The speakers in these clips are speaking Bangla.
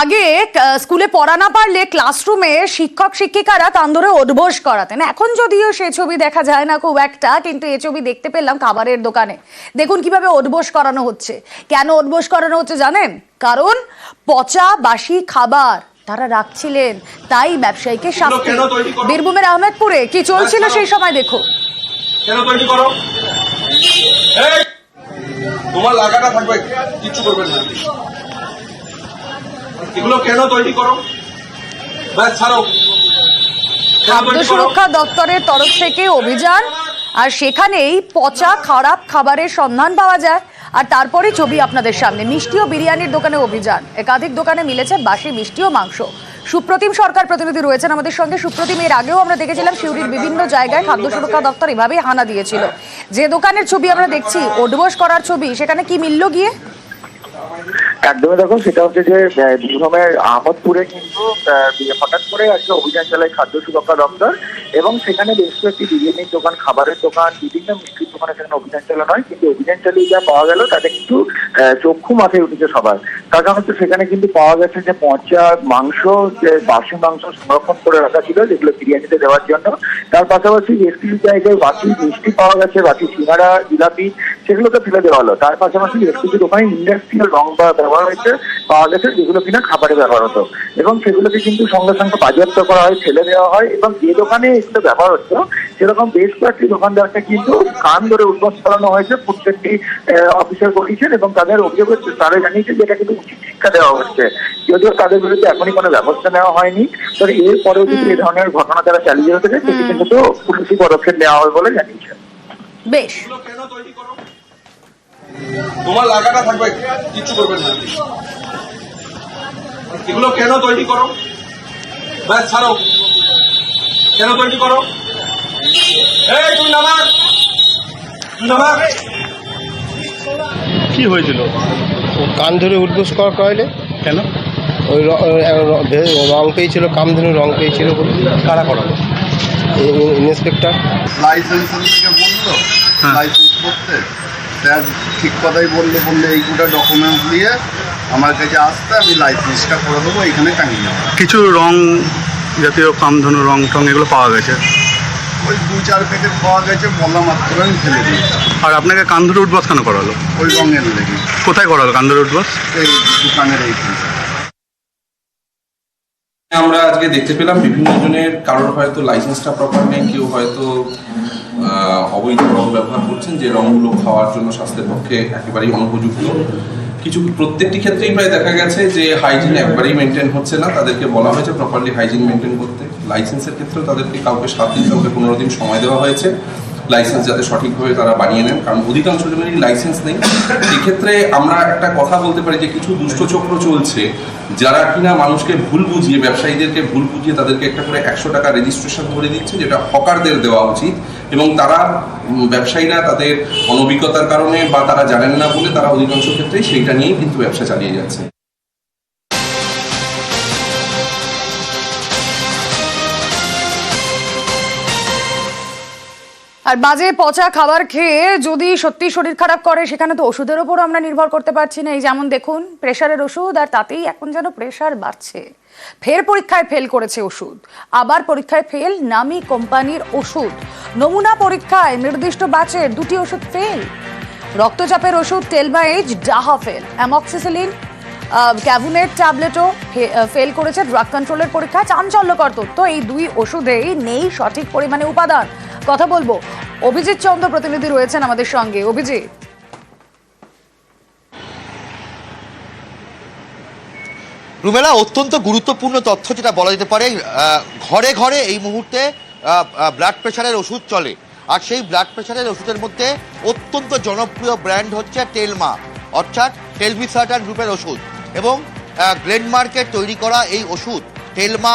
আগে স্কুলে পড়া না পারলে ক্লাসরুমে শিক্ষক শিক্ষিকারা কান ধরে উদ্বোস করাতেন। এখন যদিও সে ছবি দেখা যায় না খুব একটা কিন্তু এ ছবি দেখতে পেলাম খাবারের দোকানে। দেখুন কীভাবে উদ্বোস করানো হচ্ছে। কেন উদ্বোস করানো হচ্ছে জানেন? কারণ পচা বাসি খাবার তারা রাখছিলেন তাই ব্যবসায়ীকে শাস্তি? বীরভূমের আহমেদপুরে কি চলছিল সেই সময় দেখো কেন তৈরি করো? তোমার লাগাটা থাকবে কিচ্ছু করবেন না। এগুলো কেন তৈরি করো? ব্যাস ছাড়ো। খাদ্য সুরক্ষা দপ্তরের তরফ থেকে অভিযান আর সেখানেই পচা খারাপ খাবারের সন্ধান পাওয়া যায়। আর তারপরে ছবি আপনাদের সামনে। মিষ্টি ও বিরিয়ানির দোকানে অভিযান। একাধিক দোকানে মিলেছে বাসি মিষ্টি ও মাংস। সুপ্রতিম সরকার প্রতিনিধি রয়েছেন আমাদের সঙ্গে। সুপ্রতিম এর আগেও আমরা দেখেছিলাম সিউড়ির বিভিন্ন জায়গায় খাদ্য সুরক্ষা দপ্তর এভাবেই হানা দিয়েছিল। যে দোকানের ছবি আমরা দেখছি ওডবোস করার ছবি সেখানে কি মিলল গিয়ে? একদমই দেখো সেটা হচ্ছে যে বীরভূমের আহমদপুরে কিন্তু হঠাৎ করে আজকে অভিযান চালায় খাদ্য সুরক্ষা দপ্তর এবং সেখানে বেশ কয়েকটি বিরিয়ানির দোকান, খাবারের দোকান, বিভিন্ন মিষ্টির দোকানে সেখানে অভিযান চালানো হয়, কিন্তু অভিযান চালিয়ে যা পাওয়া গেল, তাতে কিন্তু চক্ষু মাথায় উঠেছে সবার। তার কারণ হচ্ছে সেখানে কিন্তু পাওয়া গেছে যে পচা মাংস, যে বাসি মাংস সংরক্ষণ করে রাখা ছিল, যেগুলো বিরিয়ানিতে দেওয়ার জন্য। তার পাশাপাশি বেশ কিছু জায়গায় বাকি মিষ্টি পাওয়া গেছে বাকি সিঙ্গারা, জিলাপি সেগুলোকে ফেলে দেওয়া হলো। তার পাশাপাশি বেশ কিছু দোকানে ইন্ডাস্ট্রিয়াল রং ব্যবহার হয়েছে, পাওয়া গেছে, যেগুলো কিনা খাবারে ব্যবহার হতো। এবং সেগুলোকে কিন্তু সঙ্গে সঙ্গে বাজেয়াপ্ত করা হয়, ফেলে দেওয়া হয়, এবং যে দোকানে এগুলো ব্যবহার হতো সেরকম বেশ কয়েকটি দোকানদারকে কিন্তু কান ধরে উদ্বোস করানো হয়েছে। প্রত্যেকটি অফিসার করেছেন এবং তাদের অভিযোগ হচ্ছে তারা জানিয়েছে যে এটা কিন্তু উচিত শিক্ষা দেওয়া হচ্ছে। যদিও তাদের বিরুদ্ধে এখনই কোনো ব্যবস্থা নেওয়া হয়নি তবে এরপরেও যদি এই ধরনের ঘটনা তারা চালিয়ে যেতে থাকে সেটি কিন্তু পুলিশি পদক্ষেপ নেওয়া হবে বলে জানিয়েছে। বেশ। এগুলো কেন তৈরি করো তোমার লাগাটা থাকবে কিচ্ছু করবেন না। এগুলো কেন তৈরি করো? ব্যাস ছাড়ো। কেন তৈরি করো? এই তুই কি হয়েছিল? কান ধরে উদ্বোস করা করাইলে কেন? ওই র- পেয়েছিল কামধেনু রং পেয়েছিল বলে। কারা করালো ইন্সপেক্টর। লাইসেন্সের থেকে বলল? হ্যাঁ। লাইসেন্স করতে? স্যার ঠিক কথাই বলল বললে এই গোটা ডকুমেন্টস দিয়ে আমার কাছে আসতে আমি লাইসেন্সটা করে দেবো এখানে টাঙিয়ে কিছু রং জাতীয় কামধনু রং টং এগুলো পাওয়া গেছে। ওই দু চার প্যাকেট পাওয়া গেছে বলা মাত্র আমি ফেলে দিয়েছি আর আপনাকে কান্দুর উঠবাস কেন করালো? ওই রঙের লেগে কোথায় করালো কান্দুর উঠবাস? এই দোকানের এইখানে আমরা আজকে দেখতে পেলাম বিভিন্ন জনের কারোর হয়তো লাইসেন্সটা প্রপার নেই কেউ হয়তো অবৈধ রং ব্যবহার করছেন যে রংগুলো খাওয়ার জন্য স্বাস্থ্যের পক্ষে একেবারেই অনুপযুক্ত। কিছু প্রত্যেকটি ক্ষেত্রেই প্রায় দেখা গেছে যে হাইজিন একবারেই মেনটেন হচ্ছে না। তাদেরকে বলা হয়েছে প্রপারলি হাইজিন মেনটেন করতে। লাইসেন্সের ক্ষেত্রেও তাদেরকে কাউকে সাত দিন কাউকে পনেরো দিন সময় দেওয়া হয়েছে। লাইসেন্স যাতে সঠিকভাবে তারা বানিয়ে নেন, কারণ অধিকাংশ জনেরই লাইসেন্স নেই। এক্ষেত্রে আমরা একটা কথা বলতে পারি যে, কিছু দুষ্টচক্র চলছে, যারা কিনা মানুষকে ভুল বুঝিয়ে, ব্যবসায়ীদেরকে ভুল বুঝিয়ে তাদেরকে একটা করে একশো টাকা রেজিস্ট্রেশন করে দিচ্ছে, যেটা হকারদের দেওয়া উচিত। এবং তারা ব্যবসায়ীরা তাদের অনভিজ্ঞতার কারণে বা তারা জানেন না বলে তারা অধিকাংশ ক্ষেত্রেই সেইটা নিয়েই কিন্তু ব্যবসা চালিয়ে যাচ্ছে। আর বাজে পচা খাবার খেয়ে যদি সত্যি শরীর খারাপ করে, সেখানে তো ওষুধের ওপর আমরা নির্ভর করতে পারছি না। এই যেমন দেখুন প্রেশারের ওষুধ আর তাতেই এখন যেন প্রেশার বাড়ছে। ফের পরীক্ষায় ফেল করেছে ওষুধ। আবার পরীক্ষায় ফেল নামি কোম্পানির ওষুধ। নমুনা পরীক্ষায় নির্দিষ্ট ব্যাচের দুটি ওষুধ ফেল রক্তচাপের ওষুধ টেলমাইজ ডাহা ফেল অ্যামক্সিসিলিন ক্যাবুনেট ট্যাবলেটও ফেল করেছে। ড্রাগ কন্ট্রোলের পরীক্ষায় চাঞ্চল্যকর তথ্য। এই দুই ওষুধেই নেই সঠিক পরিমাণে উপাদান। কথা বলব। অভিজিৎ চন্দ্র প্রতিনিধি রয়েছেন আমাদের সঙ্গে। অভিজিৎ। রুমেলা অত্যন্ত গুরুত্বপূর্ণ তথ্য যেটা বলা যেতে পারে ঘরে ঘরে এই মুহূর্তে ব্লাড প্রেশারের ওষুধ চলে। আর সেই ব্লাড প্রেশারের ওষুধের মধ্যে অত্যন্ত জনপ্রিয় ব্র্যান্ড হচ্ছে টেলমা অর্থাৎ টেলমিসার্টান গ্রুপের ওষুধ। এবং গ্লেনমার্কের তৈরি করা এই ওষুধ টেলমা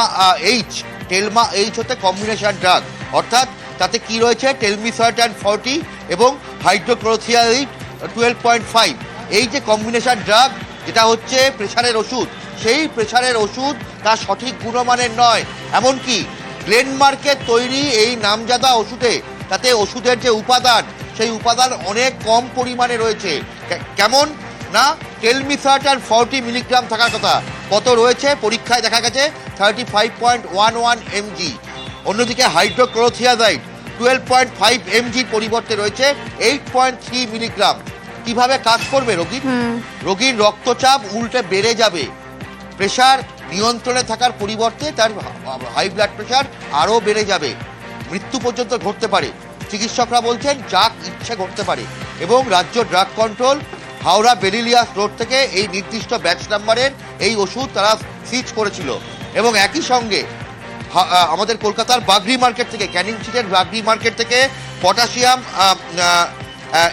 এইচ টেলমা এইচ হচ্ছে কম্বিনেশন ড্রাগ অর্থাৎ তাতে কি রয়েছে? টেলমিসার্টান ফর্টি এবং হাইড্রোক্লথিয়াইট টুয়েলভ পয়েন্ট ফাইভ এই যে কম্বিনেশন ড্রাগ যেটা হচ্ছে প্রেশারের ওষুধ। সেই প্রেশারের ওষুধ তা সঠিক গুণমানের নয়। এমনকি গ্লেনমার্কের তৈরি এই নামজাদা ওষুধে তাতে ওষুধের যে উপাদান, সেই উপাদান অনেক কম পরিমাণে রয়েছে। কেমন? না টেলমিসার্টান ফর্টি মিলিগ্রাম থাকার কথা। কত রয়েছে? পরীক্ষায় দেখা গেছে thirty five point one one mg অন্যদিকে হাইড্রোক্লোথিয়াজাইড টুয়েলভ পয়েন্ট ফাইভ এমজির পরিবর্তে রয়েছে এইট পয়েন্ট থ্রি মিলিগ্রাম কীভাবে কাজ করবে রোগীর? রোগীর রক্তচাপ উল্টে বেড়ে যাবে। প্রেশার নিয়ন্ত্রণে থাকার পরিবর্তে তার হাই ব্লাড প্রেশার আরও বেড়ে যাবে। মৃত্যু পর্যন্ত ঘটতে পারে। চিকিৎসকরা বলছেন যা ইচ্ছে ঘটতে পারে এবং রাজ্য drug control Howrah Belilious road থেকে এই নির্দিষ্ট ব্যাচ নাম্বারের এই ওষুধ তারা সিজ করেছিল। এবং একই সঙ্গে আমাদের কলকাতার বাগরি মার্কেট থেকে ক্যানিং স্ট্রিটের বাগরি মার্কেট থেকে পটাশিয়াম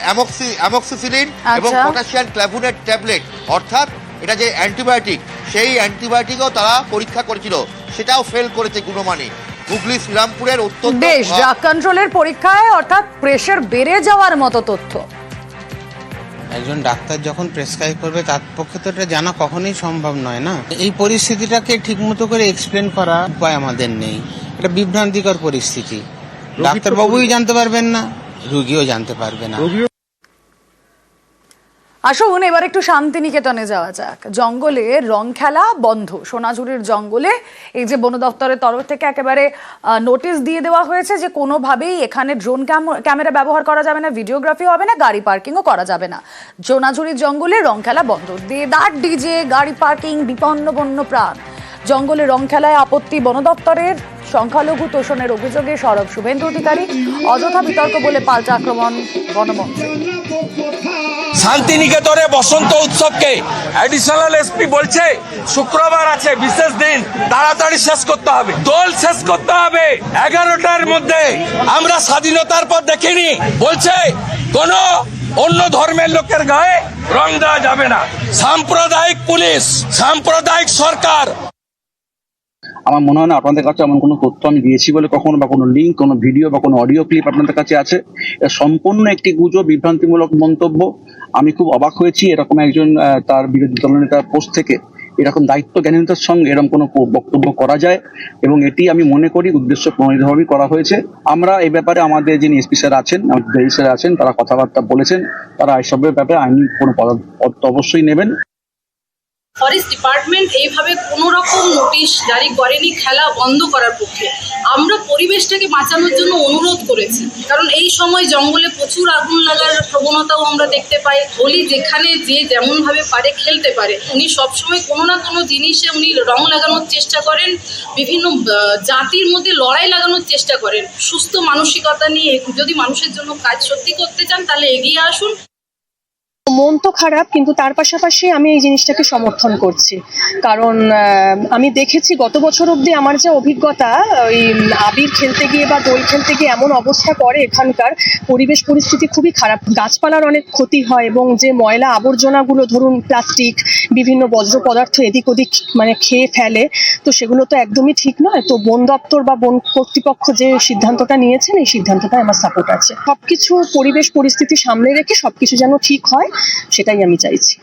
অ্যামক্সি অ্যামক্সিসিলিন এবং আচ্ছা। Potassium clavulanate tablet. অর্থাৎ এটা যে অ্যান্টিবায়োটিক সেই অ্যান্টিবায়োটিকও তারা পরীক্ষা করেছিল। সেটাও ফেল করেছে গুণমানে। হুগলি শ্রীরামপুরের অত্যন্ত বেশ ড্রাগ কন্ট্রোলের পরীক্ষায় অর্থাৎ প্রেশার বেড়ে যাওয়ার মতো তথ্য। একজন ডাক্তার যখন প্রেসক্রাইব করবে তার পক্ষে তো এটা জানা কখনোই সম্ভব নয় না? এই পরিস্থিতিটাকে ঠিকমতো করে এক্সপ্লেন করা উপায় আমাদের নেই। এটা বিভ্রান্তিকর পরিস্থিতি। ডাক্তারবাবুই জানতে পারবেন না রুগীও জানতে পারবে না। আসুন এবার একটু শান্তিনিকেতনে যাওয়া যাক। জঙ্গলে রং খেলা বন্ধ। সোনাঝুরির জঙ্গলে এই যে বন দপ্তরের তরফ থেকে একেবারে নোটিশ দিয়ে দেওয়া হয়েছে যে কোনোভাবেই এখানে ড্রোন ক্যামেরা ব্যবহার করা যাবে না ভিডিওগ্রাফি হবে না, গাড়ি পার্কিংও করা যাবে না। সোনাঝুরির জঙ্গলে রং খেলা বন্ধ। দেদার ডিজে গাড়ি পার্কিং বিপন্ন বন্য প্রাণ। জঙ্গলে রং খেলায় আপত্তি বন দপ্তরের সংখ্যালঘু তোষণের অভিযোগে সরব শুভেন্দু অধিকারী। অযথা বিতর্ক বলে পাল্টা আক্রমণ বনমন্ত্রী। শান্তিনিকেতনে বসন্ত উৎসবকে। অ্যাডিশনাল এসপি বলছে, শুক্রবার আছে, বিশেষ দিন, তাড়াতাড়ি শেষ করতে হবে। দোল শেষ করতে হবে। এগারোটার মধ্যে, আমরা স্বাধীনতার পর দেখিনি। বলছে, কোন অন্য ধর্মের লোকের গায়ে রং দেওয়া যাবে না। সাম্প্রদায়িক পুলিশ, সাম্প্রদায়িক সরকার। আমার মনে হয় না, আপনাদের কাছে এমন কোনো তথ্য আমি দিয়েছি বলে কখনো বা কোনো লিঙ্ক কোনো ভিডিও বা কোনো অডিও ক্লিপ আপনাদের কাছে আছে। সম্পূর্ণ একটি গুজব, বিভ্রান্তিমূলক মন্তব্য। আমি খুব অবাক হয়েছি এরকম একজন তার বিরোধী দলনেতার পোস্ট থেকে এরকম দায়িত্ব জ্ঞানীতার সঙ্গে এরকম কোনো বক্তব্য করা যায় এবং এটি আমি মনে করি উদ্দেশ্য প্রণীতভাবেই করা হয়েছে। আমরা এই ব্যাপারে আমাদের যিনি এসপি স্যার আছেন, আমাদের স্যার আছেন, তারা কথাবার্তা বলেছেন, তারা এসবের ব্যাপারে আইনি কোনো পদ অবশ্যই নেবেন। ফরেস্ট ডিপার্টমেন্ট এইভাবে কোনো রকম নোটিশ জারি করেনি, খেলা বন্ধ করার পক্ষে। আমরা পরিবেশটাকে বাঁচানোর জন্য অনুরোধ করেছি। কারণ এই সময় জঙ্গলে প্রচুর আগুন লাগার প্রবণতাও আমরা দেখতে পাই। হোলি যেখানে যে যেমনভাবে পারে খেলতে পারে। উনি সবসময় কোনো না কোনো জিনিসে উনি রং লাগানোর চেষ্টা করেন, বিভিন্ন জাতির মধ্যে লড়াই লাগানোর চেষ্টা করেন। সুস্থ মানসিকতা নিয়ে, যদি মানুষের জন্য কাজ সত্যি করতে চান, তাহলে এগিয়ে আসুন। মন তো খারাপ, কিন্তু তার পাশাপাশি আমি এই জিনিসটাকে সমর্থন করছি। কারণ আমি দেখেছি গত বছর অবধি আমার যে অভিজ্ঞতা, ওই আবির খেলতে গিয়ে বা দোল খেলতে গিয়ে এমন অবস্থা করে এখানকার, পরিবেশ পরিস্থিতি খুবই খারাপ। গাছপালার অনেক ক্ষতি হয় এবং যে ময়লা আবর্জনাগুলো ধরুন প্লাস্টিক, বিভিন্ন বজ্র পদার্থ এদিক ওদিক মানে খেয়ে ফেলে, তো সেগুলো তো একদমই ঠিক নয়। তো বন দপ্তর বা বন কর্তৃপক্ষ যে সিদ্ধান্তটা নিয়েছেন, এই সিদ্ধান্তটা আমার সাপোর্ট আছে। সবকিছু পরিবেশ পরিস্থিতি সামনে রেখে সবকিছু যেন ঠিক হয় সেটাই আমি চাইছি।